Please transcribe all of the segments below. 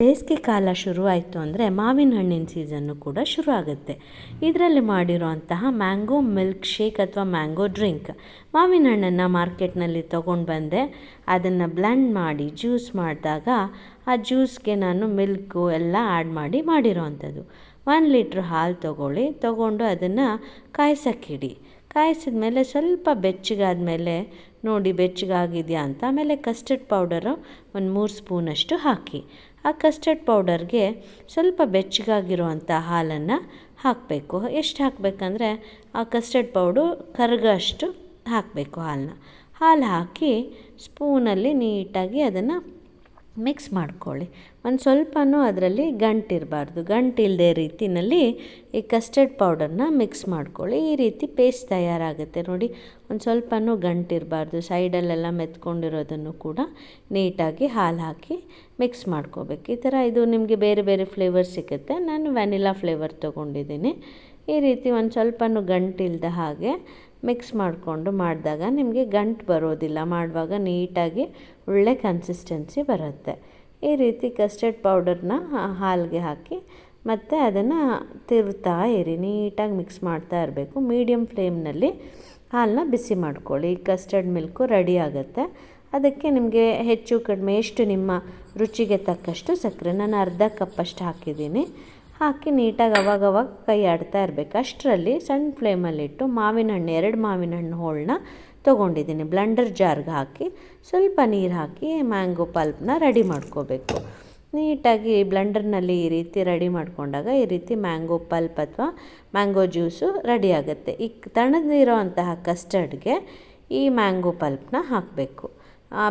ಬೇಸಿಗೆ ಕಾಲ ಶುರುವಾಯಿತು ಅಂದರೆ ಮಾವಿನ ಹಣ್ಣಿನ ಸೀಸನ್ನು ಕೂಡ ಶುರು ಆಗುತ್ತೆ. ಇದರಲ್ಲಿ ಮಾಡಿರೋಂತಹ ಮ್ಯಾಂಗೋ ಮಿಲ್ಕ್ ಶೇಕ್ ಅಥವಾ ಮ್ಯಾಂಗೋ ಡ್ರಿಂಕ್ ಮಾವಿನ ಹಣ್ಣನ್ನು ಮಾರ್ಕೆಟ್ನಲ್ಲಿ ತೊಗೊಂಡು ಬಂದೆ. ಅದನ್ನು ಬ್ಲೆಂಡ್ ಮಾಡಿ ಜ್ಯೂಸ್ ಮಾಡಿದಾಗ ಆ ಜ್ಯೂಸ್ಗೆ ನಾನು ಮಿಲ್ಕು ಎಲ್ಲ ಆ್ಯಡ್ ಮಾಡಿ ಮಾಡಿರೋವಂಥದ್ದು. ಒನ್ ಲೀಟ್ರ್ ಹಾಲು ತೊಗೊಳ್ಳಿ. ತೊಗೊಂಡು ಅದನ್ನು ಕಾಯ್ಸೋಕ್ಕಿಡಿ. ಕಾಯಿಸಿದ ಮೇಲೆ ಸ್ವಲ್ಪ ಬೆಚ್ಚಗಾದ್ಮೇಲೆ ನೋಡಿ ಬೆಚ್ಚಗಾಗಿದೆಯಾ ಅಂತ ಆಮೇಲೆ ಕಸ್ಟರ್ಡ್ ಪೌಡರು ಒಂದು ಮೂರು ಸ್ಪೂನಷ್ಟು ಹಾಕಿ. ಆ ಕಸ್ಟರ್ಡ್ ಪೌಡರ್ಗೆ ಸ್ವಲ್ಪ ಬೆಚ್ಚಗಾಗಿರುವಂಥ ಹಾಲನ್ನು ಹಾಕಬೇಕು. ಎಷ್ಟು ಹಾಕಬೇಕಂದ್ರೆ ಆ ಕಸ್ಟರ್ಡ್ ಪೌಡು ಕರಗಷ್ಟು ಹಾಕಬೇಕು ಹಾಲನ್ನ. ಹಾಲು ಹಾಕಿ ಸ್ಪೂನಲ್ಲಿ ನೀಟಾಗಿ ಅದನ್ನು ಮಿಕ್ಸ್ ಮಾಡ್ಕೊಳ್ಳಿ. ಒಂದು ಸ್ವಲ್ಪನೂ ಅದರಲ್ಲಿ ಗಂಟಿರಬಾರ್ದು ಗಂಟಿಲ್ಲದೆ ರೀತಿಯಲ್ಲಿ ಈ ಕಸ್ಟರ್ಡ್ ಪೌಡರ್ನ ಮಿಕ್ಸ್ ಮಾಡ್ಕೊಳ್ಳಿ. ಈ ರೀತಿ ಪೇಸ್ಟ್ ತಯಾರಾಗುತ್ತೆ ನೋಡಿ. ಒಂದು ಸ್ವಲ್ಪನೂ ಗಂಟಿರಬಾರ್ದು ಸೈಡಲ್ಲೆಲ್ಲ ಮೆತ್ಕೊಂಡಿರೋದನ್ನು ಕೂಡ ನೀಟಾಗಿ ಹಾಲು ಹಾಕಿ ಮಿಕ್ಸ್ ಮಾಡ್ಕೋಬೇಕು. ಈ ಥರ ಇದು ನಿಮಗೆ ಬೇರೆ ಬೇರೆ ಫ್ಲೇವರ್ ಸಿಗುತ್ತೆ. ನಾನು ವ್ಯಾನಿಲಾ ಫ್ಲೇವರ್ ತೊಗೊಂಡಿದ್ದೀನಿ. ಈ ರೀತಿ ಒಂದು ಸ್ವಲ್ಪನೂ ಗಂಟಿಲ್ಲದ ಹಾಗೆ ಮಿಕ್ಸ್ ಮಾಡಿಕೊಂಡು ಮಾಡಿದಾಗ ನಿಮಗೆ ಗಂಟು ಬರೋದಿಲ್ಲ. ಮಾಡುವಾಗ ನೀಟಾಗಿ ಒಳ್ಳೆ ಕನ್ಸಿಸ್ಟೆನ್ಸಿ ಬರುತ್ತೆ. ಈ ರೀತಿ ಕಸ್ಟರ್ಡ್ ಪೌಡರ್ನ ಹಾಲಿಗೆ ಹಾಕಿ ಮತ್ತು ಅದನ್ನು ತಿರುತ್ತಾ ಇರಿ. ನೀಟಾಗಿ ಮಿಕ್ಸ್ ಮಾಡ್ತಾ ಇರಬೇಕು. ಮೀಡಿಯಮ್ ಫ್ಲೇಮ್ನಲ್ಲಿ ಹಾಲನ್ನ ಬಿಸಿ ಮಾಡ್ಕೊಳ್ಳಿ. ಕಸ್ಟರ್ಡ್ ಮಿಲ್ಕು ರೆಡಿ ಆಗುತ್ತೆ. ಅದಕ್ಕೆ ನಿಮಗೆ ಹೆಚ್ಚು ಕಡಿಮೆ, ಎಷ್ಟು ನಿಮ್ಮ ರುಚಿಗೆ ತಕ್ಕಷ್ಟು ಸಕ್ಕರೆ ನಾನು ಅರ್ಧ ಕಪ್ಪಷ್ಟು ಹಾಕಿದ್ದೀನಿ. ಹಾಕಿ ನೀಟಾಗಿ ಅವಾಗವಾಗ ಕೈ ಆಡ್ತಾ ಇರಬೇಕು. ಅಷ್ಟರಲ್ಲಿ ಸಣ್ಣ ಫ್ಲೇಮಲ್ಲಿಟ್ಟು ಮಾವಿನ ಹಣ್ಣು, ಎರಡು ಮಾವಿನ ಹಣ್ಣು ಹೋಳನ್ನ ತೊಗೊಂಡಿದ್ದೀನಿ. ಬ್ಲೆಂಡರ್ ಜಾರ್ಗೆ ಹಾಕಿ ಸ್ವಲ್ಪ ನೀರು ಹಾಕಿ ಮ್ಯಾಂಗೋ ಪಲ್ಪ್ನ ರೆಡಿ ಮಾಡ್ಕೋಬೇಕು. ನೀಟಾಗಿ ಬ್ಲೆಂಡರ್ನಲ್ಲಿ ಈ ರೀತಿ ರೆಡಿ ಮಾಡಿಕೊಂಡಾಗ ಈ ರೀತಿ ಮ್ಯಾಂಗೋ ಪಲ್ಪ್ ಅಥವಾ ಮ್ಯಾಂಗೋ ಜ್ಯೂಸು ರೆಡಿ ಆಗುತ್ತೆ. ಈ ತಣ್ಣದಿರೋ ಅಂತಹ ಕಸ್ಟರ್ಡ್ಗೆ ಈ ಮ್ಯಾಂಗೋ ಪಲ್ಪ್ನ ಹಾಕಬೇಕು.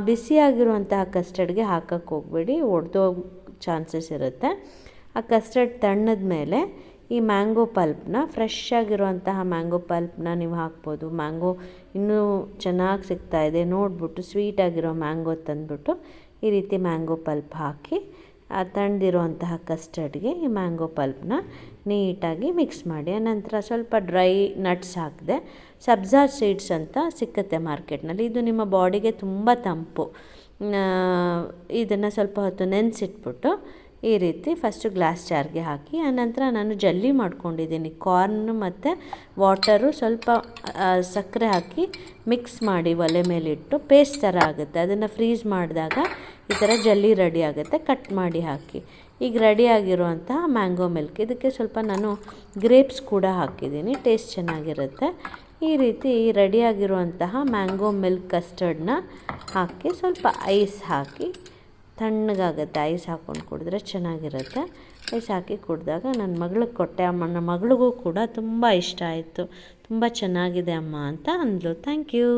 ಬಿಸಿಯಾಗಿರುವಂತಹ ಕಸ್ಟರ್ಡ್ಗೆ ಹಾಕಕ್ಕೆ ಹೋಗಬೇಡಿ. ಒಡೆದೋಗೋ ಚಾನ್ಸಸ್ ಇರುತ್ತೆ. ಆ ಕಸ್ಟರ್ಡ್ ತಣ್ಣದ ಮೇಲೆ ಈ ಮ್ಯಾಂಗೋ ಪಲ್ಪ್ನ ಫ್ರೆಶ್ ಆಗಿರುವಂತಹ ಮ್ಯಾಂಗೋ ಪಲ್ಪ್ನ ನೀವು ಹಾಕ್ಬೋದು. ಮ್ಯಾಂಗೋ ಇನ್ನೂ ಚೆನ್ನಾಗಿ ಸಿಗ್ತಾಯಿದೆ ನೋಡಿಬಿಟ್ಟು ಸ್ವೀಟಾಗಿರೋ ಮ್ಯಾಂಗೋ ತಂದುಬಿಟ್ಟು ಈ ರೀತಿ ಮ್ಯಾಂಗೋ ಪಲ್ಪ್ ಹಾಕಿ, ಆ ತಣ್ಣದಿರುವಂತಹ ಕಸ್ಟರ್ಡ್ಗೆ ಈ ಮ್ಯಾಂಗೋ ಪಲ್ಪ್ನ ನೀಟಾಗಿ ಮಿಕ್ಸ್ ಮಾಡಿ. ಆನಂತರ ಸ್ವಲ್ಪ ಡ್ರೈ ನಟ್ಸ್ ಹಾಕಿದೆ ಸಬ್ಜಾ ಸೀಡ್ಸ್ ಅಂತ ಸಿಕ್ಕತ್ತೆ ಮಾರ್ಕೆಟ್ನಲ್ಲಿ. ಇದು ನಿಮ್ಮ ಬಾಡಿಗೆ ತುಂಬ ತಂಪು. ಇದನ್ನು ಸ್ವಲ್ಪ ಹೊತ್ತು ನೆನೆಸಿಟ್ಬಿಟ್ಟು ಈ ರೀತಿ ಫಸ್ಟು ಗ್ಲಾಸ್ ಜಾರ್ಗೆ ಹಾಕಿ ಆನಂತರ ನಾನು ಜಲ್ಲಿ ಮಾಡ್ಕೊಂಡಿದ್ದೀನಿ. ಕಾರ್ನ್ ಮತ್ತು ವಾಟರು ಸ್ವಲ್ಪ ಸಕ್ಕರೆ ಹಾಕಿ ಮಿಕ್ಸ್ ಮಾಡಿ ಒಲೆ ಮೇಲಿಟ್ಟು ಪೇಸ್ಟ್ ಥರ ಆಗುತ್ತೆ. ಅದನ್ನು ಫ್ರೀಜ್ ಮಾಡಿದಾಗ ಈ ಥರ ಜಲ್ಲಿ ರೆಡಿ ಆಗುತ್ತೆ. ಕಟ್ ಮಾಡಿ ಹಾಕಿ. ಈಗ ರೆಡಿ ಆಗಿರುವಂತಹ ಮ್ಯಾಂಗೋ ಮಿಲ್ಕ್ ಇದಕ್ಕೆ ಸ್ವಲ್ಪ ನಾನು ಗ್ರೇಪ್ಸ್ ಕೂಡ ಹಾಕಿದ್ದೀನಿ. ಟೇಸ್ಟ್ ಚೆನ್ನಾಗಿರುತ್ತೆ. ಈ ರೀತಿ ರೆಡಿಯಾಗಿರುವಂತಹ ಮ್ಯಾಂಗೋ ಮಿಲ್ಕ್ ಕಸ್ಟರ್ಡನ್ನ ಹಾಕಿ ಸ್ವಲ್ಪ ಐಸ್ ಹಾಕಿ ತಣ್ಣಗಾಗುತ್ತೆ ಐಸ್ ಹಾಕ್ಕೊಂಡು ಕುಡಿದ್ರೆ ಚೆನ್ನಾಗಿರುತ್ತೆ. ಐಸ್ ಹಾಕಿ ಕುಡಿದಾಗ ನನ್ನ ಮಗಳಿಗೆ ಕೊಟ್ಟೆ, ಅಮ್ಮ, ನನ್ನ ಮಗಳಿಗೂ ಕೂಡ ತುಂಬ ಇಷ್ಟ ಆಯಿತು. ತುಂಬ ಚೆನ್ನಾಗಿದೆ ಅಮ್ಮ ಅಂತ ಅಂದಳು ಥ್ಯಾಂಕ್ ಯು